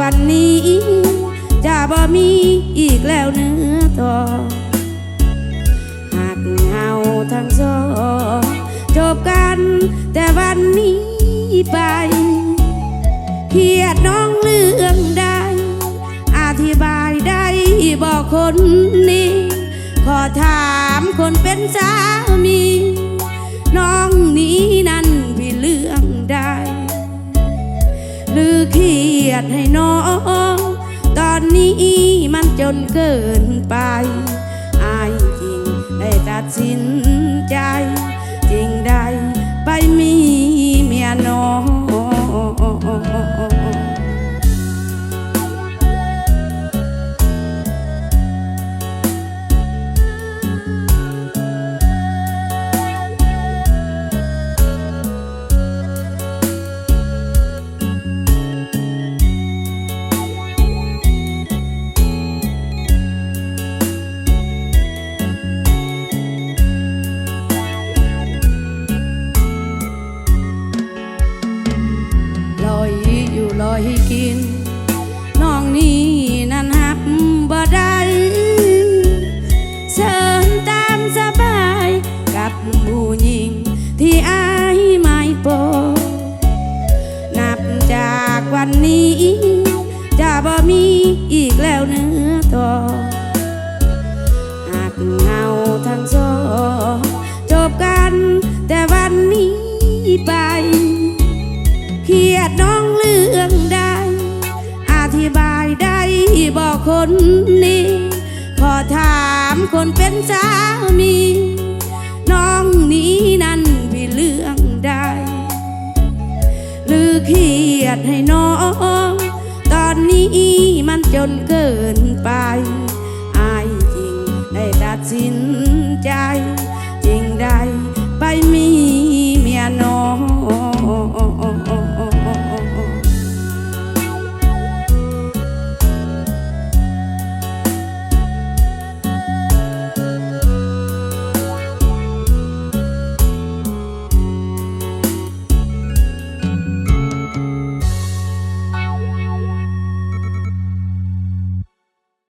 วันนี้ จะบ่มีอีกแล้วเนื้อต่อ หากเงาทั้งสองจบกัน แต่วันนี้ไปเพียดน้องเรื่องใดอธิบายได้บอกคนนี้ ขอถามคนเป็นสามี ยดให้น้อง ตอนนี้มันจนเกินไป อายจริงได้ตัดสินใจ วันนี้ จะบ่มีอีกแล้วเนื้อต่อหากเงาทั้งสองจบกันแต่วันนี้ไป เครียดน้องเรื่องใดอธิบายได้บอกคนนี้ ขอถามคนเป็นสามี เครียดให้น้อง ตอนนี้มันจนเกินไป อายจริงได้ตัดสินใจ จริงได้ไปมี